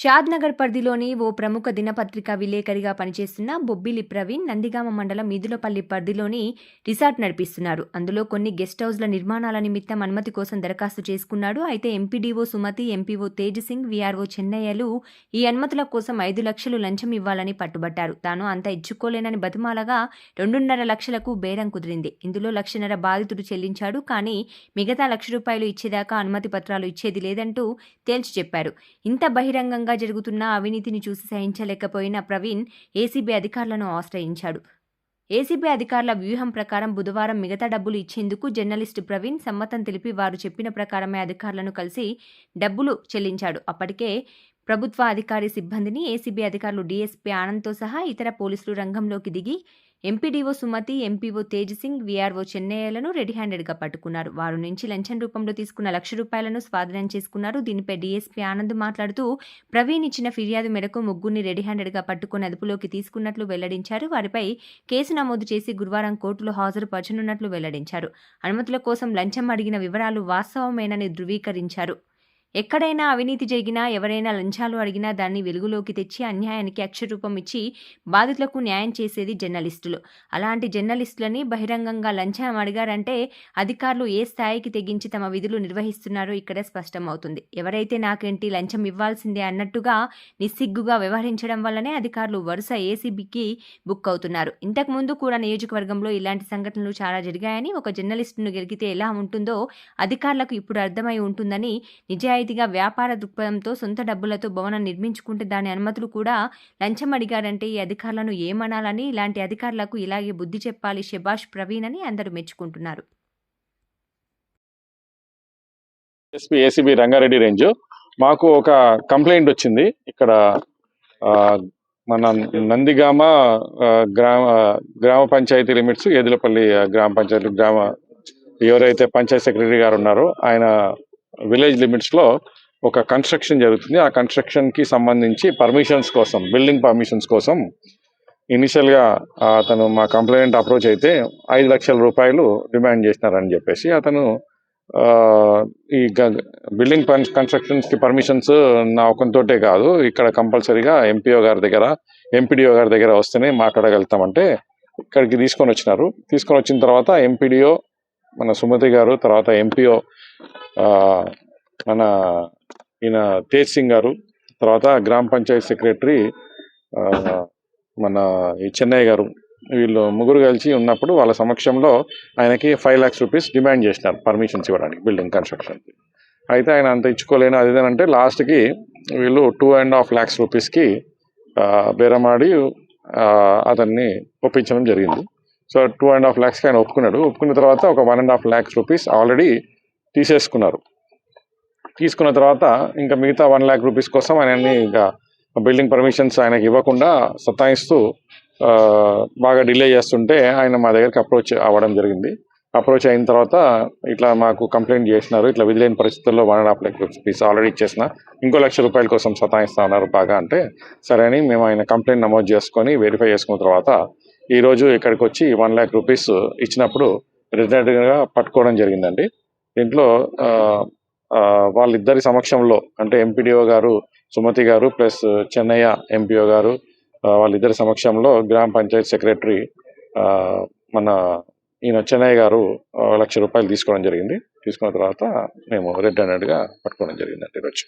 షాద్నగర్ పరిధిలోని ఓ ప్రముఖ దినపత్రిక విలేకరిగా పనిచేస్తున్న బొబ్బిలి ప్రవీణ్ నందిగామ మండలం ఈదులపల్లి పరిధిలోని రిసార్ట్ నడిపిస్తున్నారు. అందులో కొన్ని గెస్ట్ హౌస్ల నిర్మాణాల నిమిత్తం అనుమతి కోసం దరఖాస్తు చేసుకున్నాడు. అయితే MPDO Sumathi MPO Tej Singh VRO చెన్నయ్యలు ఈ అనుమతుల కోసం ఐదు లక్షలు లంచం ఇవ్వాలని పట్టుబట్టారు. తాను అంత ఇచ్చుకోలేనని బతిమాలగా రెండున్నర లక్షలకు బేరం కుదిరింది. ఇందులో లక్షన్నర బాధితుడు చెల్లించాడు. కానీ మిగతా లక్ష రూపాయలు ఇచ్చేదాకా అనుమతి పత్రాలు ఇచ్చేది లేదంటూ తేల్చి చెప్పారు. ఇంత బహిరంగంగా జరుగుతున్న అవినీతిని చూసి సహించలేకపోయిన ప్రవీణ్ ఏసీబీ అధికారులను ఆశ్రయించాడు. ఏసీబీ అధికారుల వ్యూహం ప్రకారం బుధవారం మిగతా డబ్బులు ఇచ్చేందుకు జర్నలిస్టు ప్రవీణ్ సమ్మతం తెలిపి వారు చెప్పిన ప్రకారమే అధికారులను కలిసి డబ్బులు చెల్లించాడు. అప్పటికే ప్రభుత్వ అధికారి సిబ్బందిని ఏసీబీ అధికారులు డీఎస్పీ ఆనంద్తో సహా ఇతర పోలీసులు రంగంలోకి దిగి MPDO Sumathi MPO Tej Singh VRO చెన్నయ్యలను ready హ్యాండెడ్గా పట్టుకున్నారు. వారి నుంచి లంచం రూపంలో తీసుకున్న లక్ష రూపాయలను స్వాధీనం చేసుకున్నారు. దీనిపై డీఎస్పీ ఆనంద్ మాట్లాడుతూ ప్రవీణ్ ఇచ్చిన ఫిర్యాదు మేరకు ముగ్గురిని రెడీ హ్యాండెడ్గా పట్టుకుని అదుపులోకి తీసుకున్నట్లు వెల్లడించారు. వారిపై కేసు నమోదు చేసి గురువారం కోర్టులో హాజరుపరచనున్నట్లు వెల్లడించారు. అనుమతుల కోసం లంచం అడిగిన వివరాలు వాస్తవమేనని ధృవీకరించారు. ఎక్కడైనా అవినీతి జరిగినా ఎవరైనా లంచాలు అడిగినా దాన్ని వెలుగులోకి తెచ్చి అన్యాయానికి అక్షరూపం ఇచ్చి బాధితులకు న్యాయం చేసేది జర్నలిస్టులు. అలాంటి జర్నలిస్టులని బహిరంగంగా లంచం అడిగారంటే అధికారులు ఏ స్థాయికి తెగించి తమ విధులు నిర్వహిస్తున్నారో ఇక్కడ స్పష్టమవుతుంది. ఎవరైతే నాకేంటి లంచం ఇవ్వాల్సిందే అన్నట్టుగా నిస్సిగ్గుగా వ్యవహరించడం వల్లనే అధికారులు వరుస ఏసీబీకి బుక్ అవుతున్నారు. ఇంతకు ముందు కూడా నియోజకవర్గంలో ఇలాంటి సంఘటనలు చాలా జరిగాయని ఒక జర్నలిస్టును గెలిగితే ఎలా ఉంటుందో అధికారులకు ఇప్పుడు అర్థమై ఉంటుందని నిజాయితీగా వ్యాపార దృక్పథంతో సొంత డబ్బులతో భవనం నిర్మించుకుంటే దాని అనుమతులు కూడా లంచం అడిగారంటే ఈ అధికారులను ఏమనాలని ఇలాంటి అధికారులకు ఇలాగే బుద్ధి చెప్పాలి శభాష్ ప్రవీణ్ అని అందరూ మెచ్చుకుంటున్నారు. SP ACB Rangareddy range. మాకు ఒక కంప్లైంట్ వచ్చింది. ఇక్కడ మన నందిగామ గ్రామ గ్రామ పంచాయతీ లిమిట్స్ ఏదులపల్లి గ్రామ పంచాయతీ గ్రామ ఎవరైతే పంచాయత్ సెక్రటరీ గారు ఉన్నారో ఆయన విలేజ్ లిమిట్స్లో ఒక కన్స్ట్రక్షన్ జరుగుతుంది. ఆ కన్స్ట్రక్షన్కి సంబంధించి పర్మిషన్స్ కోసం బిల్డింగ్ పర్మిషన్స్ కోసం ఇనిషియల్గా అతను మా కంప్లైంట్ అప్రోచ్ అయితే ఐదు లక్షల రూపాయలు డిమాండ్ చేసినారని చెప్పేసి అతను ఈ గ- బిల్డింగ్ కన్స్ట్రక్షన్స్కి పర్మిషన్స్ నా ఒకంతోటే కాదు. ఇక్కడ కంపల్సరీగా ఎంపీఓ గారి దగ్గర ఎంపీడీఓ గారి దగ్గర వస్తేనే మాట్లాడగలుగుతామంటే ఇక్కడికి తీసుకొని వచ్చినారు. తీసుకొని వచ్చిన తర్వాత ఎంపీడీఓ మన సుమతి గారు తర్వాత ఎంపీఓ మన ఈయన తేజ్ సింగ్ గారు తర్వాత గ్రామ పంచాయత్ సెక్రటరీ మన ఈ చెన్నై గారు వీళ్ళు ముగ్గురు కలిసి ఉన్నప్పుడు వాళ్ళ సమక్షంలో ఆయనకి ఫైవ్ ల్యాక్స్ రూపీస్ డిమాండ్ చేసినారు పర్మిషన్స్ ఇవ్వడానికి బిల్డింగ్ కన్స్ట్రక్షన్కి అయితే ఆయన అంత ఇచ్చుకోలేను అది ఇది లాస్ట్కి వీళ్ళు టూ అండ్ హాఫ్ ల్యాక్స్ రూపీస్కి బేరమాడి అతన్ని ఒప్పించడం జరిగింది. సో టూ అండ్ హాఫ్ ల్యాక్స్కి ఆయన ఒప్పుకున్నాడు. ఒప్పుకున్న తర్వాత ఒక one and half lakhs rupees already తీసేసుకున్నారు. తీసుకున్న తర్వాత ఇంకా మిగతా వన్ ల్యాక్ రూపీస్ కోసం ఆయనని ఇంకా బిల్డింగ్ పర్మిషన్స్ ఆయనకి ఇవ్వకుండా సతాయిస్తూ బాగా డిలే చేస్తుంటే ఆయన మా దగ్గరికి అప్రోచ్ అవ్వడం జరిగింది. అప్రోచ్ అయిన తర్వాత ఇట్లా మాకు కంప్లైంట్ చేసినారు. ఇట్లా విధులేని పరిస్థితుల్లో one and half lakh rupees already ఇచ్చేసిన. ఇంకో లక్ష రూపాయల కోసం సతాయిస్తా ఉన్నారు బాగా అంటే సరే అని మేము ఆయన కంప్లైంట్ నమోదు చేసుకొని వెరిఫై చేసుకున్న తర్వాత ఈరోజు ఇక్కడికి వచ్చి వన్ ల్యాక్ రూపీస్ ఇచ్చినప్పుడు రిటర్న్గా పట్టుకోవడం జరిగిందండి. దీంట్లో వాళ్ళిద్దరి సమక్షంలో అంటే ఎంపీడీఓ గారు సుమతి గారు ప్లస్ చెన్నయ్య ఎంపీఓ గారు వాళ్ళిద్దరి సమక్షంలో గ్రామ పంచాయత్ సెక్రటరీ మన ఈయన చెన్నయ్య గారు లక్ష రూపాయలు తీసుకోవడం జరిగింది. తీసుకున్న తర్వాత మేము రెడ్గా పట్టుకోవడం జరిగిందండి ఈరోజు.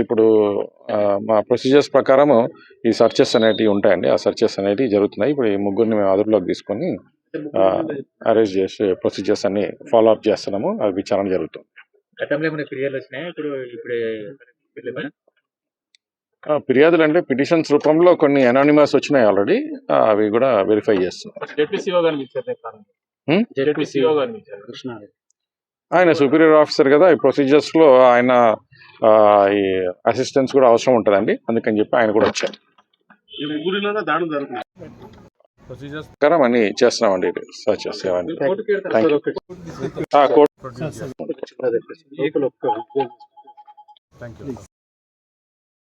ఇప్పుడు ఆ, మా ప్రొసీజర్స్ ప్రకారం ఈ సర్చెస్ అనేటివి ఉంటాయండి. ఆ సర్చెస్ అనేటివి జరుగుతున్నాయి. ఇప్పుడు ఈ ముగ్గురిని మేము అదుపులోకి తీసుకొని అరేంజ్ చేసి ప్రొసీజర్స్ అన్ని ఫాలో అప్ చేస్తున్నాము. అది విచారణ జరుగుతుంది. ఫిర్యాదులు అంటే పిటిషన్స్ రూపంలో కొన్ని అనానిమస్ వచ్చినాయి ఆల్రెడీ అవి కూడా వెరిఫై చేస్తున్నాం. ఆయన సుపీరియర్ ఆఫీసర్ కదా ఈ ప్రొసీజర్స్లో ఆయన ఈ అసిస్టెన్స్ కూడా అవసరం ఉంటుందండి. అందుకని చెప్పి ఆయన కూడా వచ్చారు. ప్రొసీజర్స్ ప్రకారం అన్ని చేస్తున్నామండి సర్చెస్ అవన్నీ కోర్టుకి వెళ్తారు Thank సార్, you. ఒక్క- ఆ, కోర్టు లోపల ఒక్క- థ్యాంక్ యూ